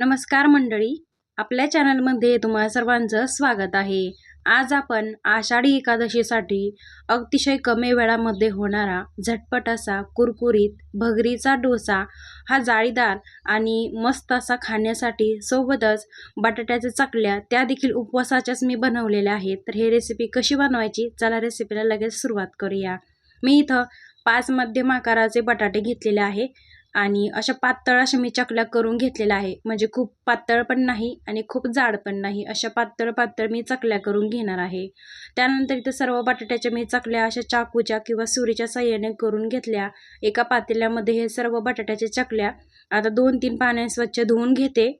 नमस्कार मंडळी. आपल्या चॅनलमध्ये तुम्हा सर्वांचं स्वागत आहे. आज आपण आषाढी एकादशीसाठी अतिशय कमी वेळामध्ये होणारा झटपट असा कुरकुरीत भगरीचा डोसा हा जाळीदार आणि मस्त असा खाण्यासाठी सोबतच बटाट्याच्या चकल्या त्या देखील उपवासाच्याच मी बनवलेल्या आहेत. तर हे रेसिपी कशी बनवायची? चला रेसिपीला लगेच सुरुवात करूया. मी इथं पाच मध्यम आकाराचे बटाटे घेतलेले आहे. आणि अशा पातळ अशा मी चकल्या करून घेतलेल्या आहे. म्हणजे खूप पातळ पण नाही आणि खूप जाड पण नाही. अशा पातळ पातळ मी चकल्या करून घेणार आहे. त्यानंतर इथं सर्व बटाट्याच्या मी चकल्या अशा चाकूच्या किंवा सुरीच्या साह्याने करून घेतल्या. एका पातेल्यामध्ये हे सर्व बटाट्याच्या चकल्या आता दोन तीन पाण्याने स्वच्छ धुवून घेते.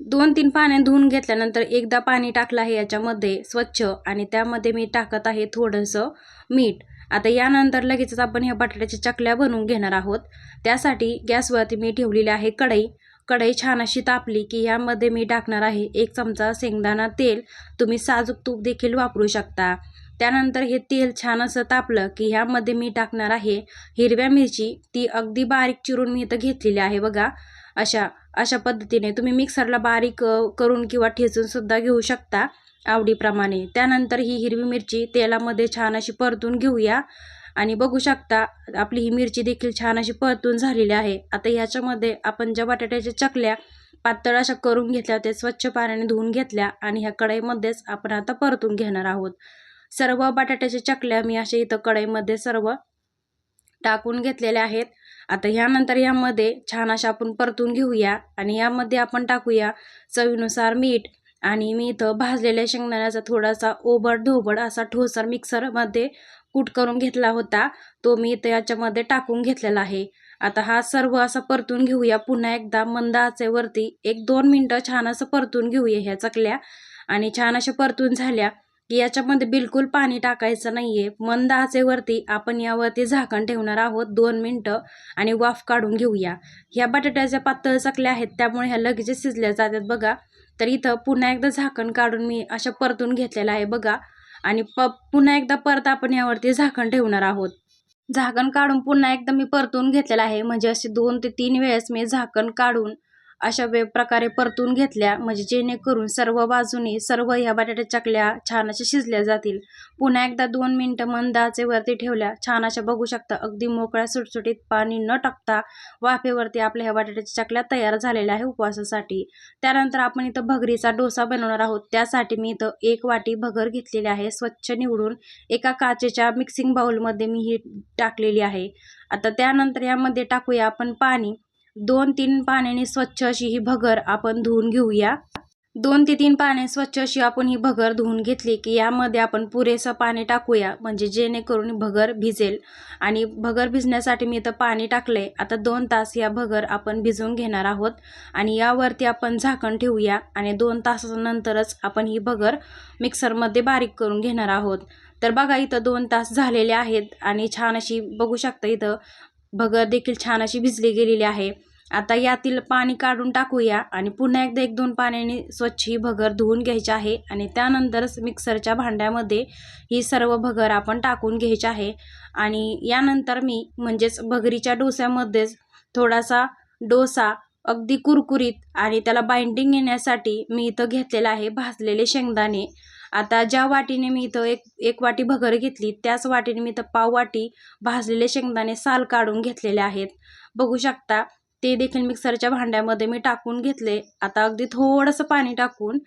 दोन तीन पाण्या धुवून घेतल्यानंतर एकदा पाणी टाकलं आहे याच्यामध्ये स्वच्छ आणि त्यामध्ये मी टाकत आहे थोडंसं मीठ. आता यानंतर लगेचच आपण ह्या बटाट्याच्या चकल्या बनवून घेणार आहोत. त्यासाठी गॅसवरती मी ठेवलेली आहे कढई. कढई छान अशी तापली की यामध्ये मी टाकणार आहे एक चमचा शेंगदाणा तेल. तुम्ही साजूक तूप देखील वापरू शकता. त्यानंतर हे तेल छान असं तापलं की ह्यामध्ये मी टाकणार आहे हिरव्या मिरची. ती अगदी बारीक चिरून मी इथं घेतलेली आहे बघा. अशा अशा पद्धतीने तुम्ही मिक्सरला बारीक करून किंवा ठेचून सुद्धा घेऊ शकता. आवडीप्रमाणे. त्यानंतर ही हिरवी मिरची तेलामध्ये छान अशी परतून घेऊया. आणि बघू शकता आपली ही मिरची देखील छान अशी परतून झालेली आहे. आता ह्याच्यामध्ये आपण ज्या बटाट्याच्या चकल्या पातळ अशा करून घेतल्या ते स्वच्छ पाण्याने धुवून घेतल्या आणि ह्या कढईमध्येच आपण आता परतून घेणार आहोत. सर्व बटाट्याच्या चकल्या मी अशा इथं कढईमध्ये सर्व टाकून घेतलेल्या आहेत. आता ह्यानंतर ह्यामध्ये छान अशा आपण परतून घेऊया आणि यामध्ये आपण टाकूया चवीनुसार मीठ. आणि मी इथं भाजलेल्या शेंगदाण्याचा थोडासा ओबड धोबड असा ठोसर मिक्सरमध्ये कूट करून घेतला होता. तो मी इथं याच्यामध्ये टाकून घेतलेला आहे. आता हा सर्व असा परतून घेऊया. पुन्हा एकदा मंद आचेवरती एक दोन मिनटं छान असं परतून घेऊया ह्या चकल्या. आणि छान अशा परतून झाल्या की याच्यामध्ये बिलकुल पाणी टाकायचं नाहीये. मंद आचेवरती आपण यावरती झाकण ठेवणार आहोत दोन मिनटं आणि वाफ काढून घेऊया. ह्या बटाट्याच्या पातळ चकल्या आहेत त्यामुळे ह्या लगेच शिजल्या जातात बघा. तर इथं पुन्हा एकदा झाकण काढून मी अशा परतून घेतलेलं आहे बघा. आणि प पुन्हा एकदा परत आपण यावरती झाकण ठेवणार आहोत. झाकण काढून पुन्हा एकदा मी परतून घेतलेलं आहे. म्हणजे असे दोन ते तीन वेळेस मी झाकण काढून अशा वे प्रकारे परतून घेतल्या म्हणजे जेणेकरून सर्व बाजूनी सर्व ह्या बटाट्या चकल्या छान अशा शिजल्या जातील. पुन्हा एकदा दोन मिनटं मंदाचे वरती ठेवल्या. छान अशा बघू शकता अगदी मोकळ्या सुटसुटीत पाणी न टाकता वाफेवरती आपल्या ह्या बटाट्याच्या चकल्या तयार झालेल्या आहे उपवासासाठी. त्यानंतर आपण इथं भगरीचा डोसा बनवणार आहोत. त्यासाठी मी इथं एक वाटी भगर घेतलेली आहे स्वच्छ निवडून एका काचेच्या मिक्सिंग बाऊलमध्ये मी ही टाकलेली आहे. आता त्यानंतर यामध्ये टाकूया आपण पाणी. दोन तीन पाण्याने स्वच्छ अशी ही भगर आपण धुवून घेऊया. दोन ते तीन पाने स्वच्छ अशी आपण ही भगर धुवून घेतली की यामध्ये आपण पुरेसं पाणी टाकूया म्हणजे जेणेकरून भगर भिजेल. आणि भगर भिजण्यासाठी मी इथं पाणी टाकलंय. आता दोन तास या भगर आपण भिजवून घेणार आहोत. आणि यावरती आपण झाकण ठेवूया. आणि दोन तासानंतरच आपण ही भगर मिक्सरमध्ये बारीक करून घेणार आहोत. तर बघा इथं दोन तास झालेले आहेत. आणि छान अशी बघू शकता इथं भगर देखील छान अशी भिजली गेलेली आहे. आता यातील पाणी काढून टाकूया आणि पुन्हा एकदा एक दोन पाण्याने स्वच्छ ही भगर धुवून घ्यायची आहे आणि त्यानंतरच मिक्सरच्या भांड्यामध्ये ही सर्व भगर आपण टाकून घ्यायची आहे. आणि यानंतर मी म्हणजेच भगरीच्या डोस्यामध्येच थोडासा डोसा अगदी कुरकुरीत आणि त्याला बाइंडिंग येण्यासाठी मी इथं घेतलेलं आहे भाजलेले शेंगदाणे. आता ज्या वाटीने मी इथं एक एक वाटी भगर घेतली त्याच वाटीने मी इथं पाव वाटी भाजलेले शेंगदाणे साल काढून घेतलेले आहेत. बघू शकता ते देखील मिक्सरच्या भांड्यामध्ये मी टाकून घेतले. आता अगदी थोडंसं पाणी टाकून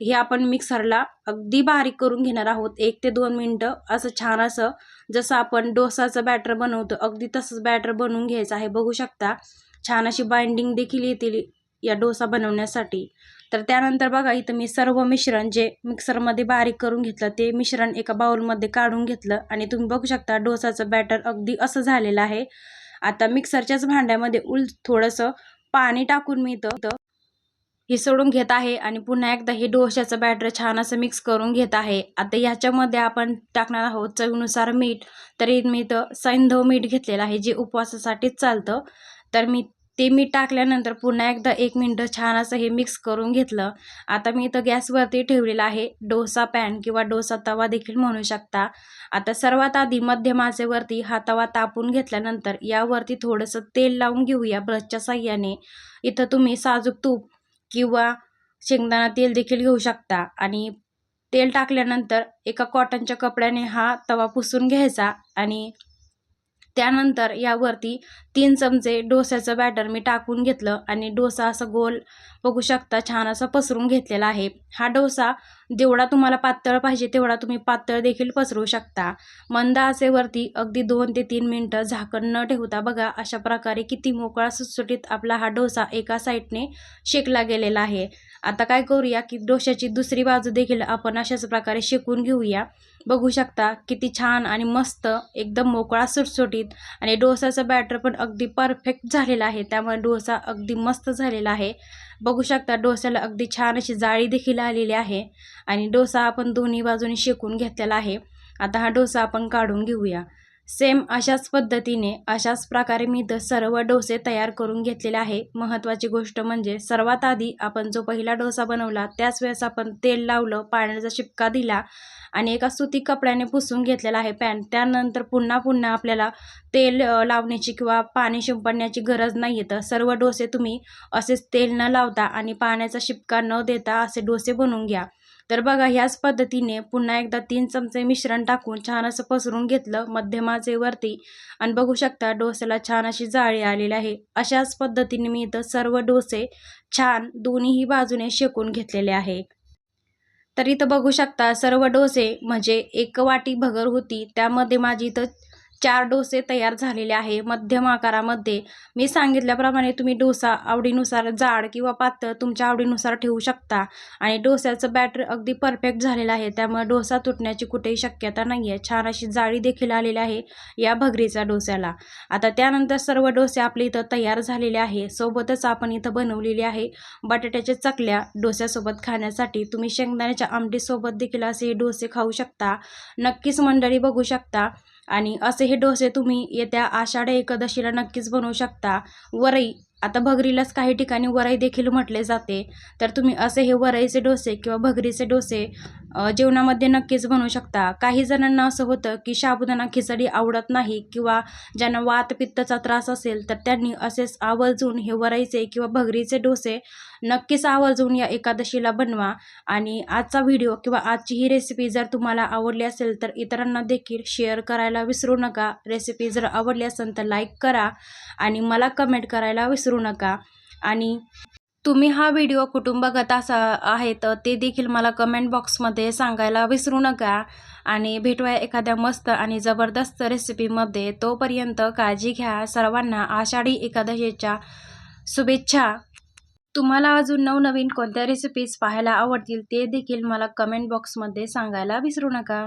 हे आपण मिक्सरला अगदी बारीक करून घेणार आहोत. एक ते दोन मिनटं असं छान असं जसं आपण डोसाचं बॅटर बनवतो अगदी तसंच बॅटर बनवून घ्यायचं आहे. बघू शकता छान अशी बाइंडिंग देखील येतील या डोसा बनवण्यासाठी. तर त्यानंतर बघा इथं मी सर्व मिश्रण जे मिक्सरमध्ये बारीक करून घेतलं ते मिश्रण एका बाउलमध्ये काढून घेतलं आणि तुम्ही बघू शकता डोसाचं बॅटर अगदी असं झालेलं आहे. आता मिक्सरच्याच भांड्यामध्ये उल थोडंसं पाणी टाकून मी इथं हे सोडून घेत आहे आणि पुन्हा एकदा हे डोश्याचं बॅटर छान असं मिक्स करून घेत आहे. आता ह्याच्यामध्ये आपण टाकणार आहोत चवीनुसार मीठ तरी मी इथं सैंधव मीठ घेतलेलं आहे जे उपवासासाठीच चालतं. तर मी ते मीठ टाकल्यानंतर पुन्हा एकदा एक मिनटं छान असं हे मिक्स करून घेतलं. आता मी इथं गॅसवरती ठेवलेलं आहे. डोसा पॅन किंवा डोसा तवा देखील म्हणू शकता. आता सर्वात आधी मध्यमाचेवरती हा तवा तापून घेतल्यानंतर यावरती थोडंसं तेल लावून घेऊया ब्रशच्या साह्याने. इथं तुम्ही साजूक तूप किंवा शेंगदाणा तेल देखील घेऊ शकता. आणि तेल टाकल्यानंतर एका कॉटनच्या कपड्याने हा तवा पुसून घ्यायचा आणि त्यानंतर यावरती तीन चमचे डोस्याचं बॅटर मी टाकून घेतलं आणि डोसा असं गोल बघू शकता छान असा पसरून घेतलेला आहे. हा डोसा जेवढा तुम्हाला पातळ पाहिजे तेवढा तुम्ही पातळ देखील पसरू शकता. मंद आचेवरती अगदी दोन ते तीन मिनटं झाकण न ठेवता बघा अशा प्रकारे किती मोकळा सुटसुटीत आपला हा डोसा एका साईडने शेकला गेलेला आहे. आता काय करूया की डोश्याची दुसरी बाजू देखील आपण अशाच प्रकारे शेकून घेऊया. बघू शकता किती छान आणि मस्त एकदम मोकळा सुटसुटीत आणि डोसाचं बॅटर पण अगदी परफेक्ट झालेला आहे. त्यामुळे डोसा अगदी मस्त झालेला आहे. बघू शकता डोस्याला अगदी छान अशी जाळी देखील आलेली आहे आणि डोसा आपण दोन्ही बाजूने शेकून घेतलेला आहे. आता हा डोसा आपण काढून घेऊया. सेम अशाच पद्धतीने अशाच प्रकारे मी इथं सर्व डोसे तयार करून घेतलेले आहे. महत्त्वाची गोष्ट म्हणजे सर्वात आधी आपण जो पहिला डोसा बनवला त्याच वेळेस आपण तेल लावलं पाण्याचा शिपका दिला आणि एका सुती कपड्याने पुसून घेतलेला आहे पॅन त्यानंतर पुन्हा पुन्हा आपल्याला तेल लावण्याची किंवा पाणी शिंपडण्याची गरज नाही येतं सर्व डोसे तुम्ही असेच तेल न लावता आणि पाण्याचा शिपका न देता असे डोसे बनवून घ्या. तर बघा ह्याच पद्धतीने पुन्हा एकदा तीन चमचे मिश्रण टाकून छान असं पसरून घेतलं मध्यम वरती. आणि बघू शकता डोसेला छान अशी जाळी आलेली आहे. अशाच पद्धतीने मी इथं सर्व डोसे छान दोन्हीही बाजूने शेकून घेतलेले आहे. तर इथं बघू शकता सर्व डोसे म्हणजे एक वाटी भगर होती. त्यामध्ये माझी इथं चार डोसे तयार झालेले आहे. मध्यम आकारामध्ये. मी सांगितल्याप्रमाणे तुम्ही डोसा आवडीनुसार जाड किंवा पातळ तुमच्या आवडीनुसार ठेवू शकता. आणि डोस्याचं बॅटर अगदी परफेक्ट झालेलं आहे. त्यामुळे डोसा तुटण्याची कुठेही शक्यता नाही आहे छान अशी जाळी देखील आलेली आहे या भगरीच्या डोस्याला. आता त्यानंतर सर्व डोसे आपले इथं तयार झालेले आहे. सोबतच आपण इथं बनवलेली आहे बटाट्याच्या चकल्या डोस्यासोबत खाण्यासाठी. तुम्ही शेंगदाण्याच्या आमटीसोबत देखील असे हे डोसे खाऊ शकता. नक्कीच मंडळी बघू शकता. आणि असे हे डोसे तुम्ही येत्या आषाढ एकादशीला नक्कीच बनवू शकता. वरई आता भगरीलाच काही ठिकाणी वरई देखील म्हटले जाते. तर तुम्ही असे हे वरईचे डोसे किंवा भगरीचे डोसे जेवणामध्ये नक्कीच बनवू शकता. काही जणांना असं होतं की साबुदाणा खिचडी आवडत नाही किंवा ज्यांना वात पित्तचा त्रास असेल तर त्यांनी असेच आवर्जून हे वरईचे किंवा भगरीचे डोसे नक्कीच आवर्जून या एकादशीला बनवा. आणि आजचा व्हिडिओ किंवा आजची ही रेसिपी जर तुम्हाला आवडली असेल तर इतरांना देखील शेअर करायला विसरू नका. रेसिपी जर आवडली असेल तर लाईक करा आणि मला कमेंट करायला विसरू नका. आणि तुम्ही हा व्हिडिओ कुटुंबगत असा आहे तर ते देखील मला कमेंट बॉक्समध्ये सांगायला विसरू नका. आणि भेटूया एखाद्या मस्त आणि जबरदस्त रेसिपीमध्ये तोपर्यंत काळजी घ्या. सर्वांना आषाढी एकादशीच्या शुभेच्छा. तुम्हाला अजून नवनवीन कोणत्या रेसिपीज पाहायला आवडतील ते देखील मला कमेंट बॉक्समध्ये सांगायला विसरू नका.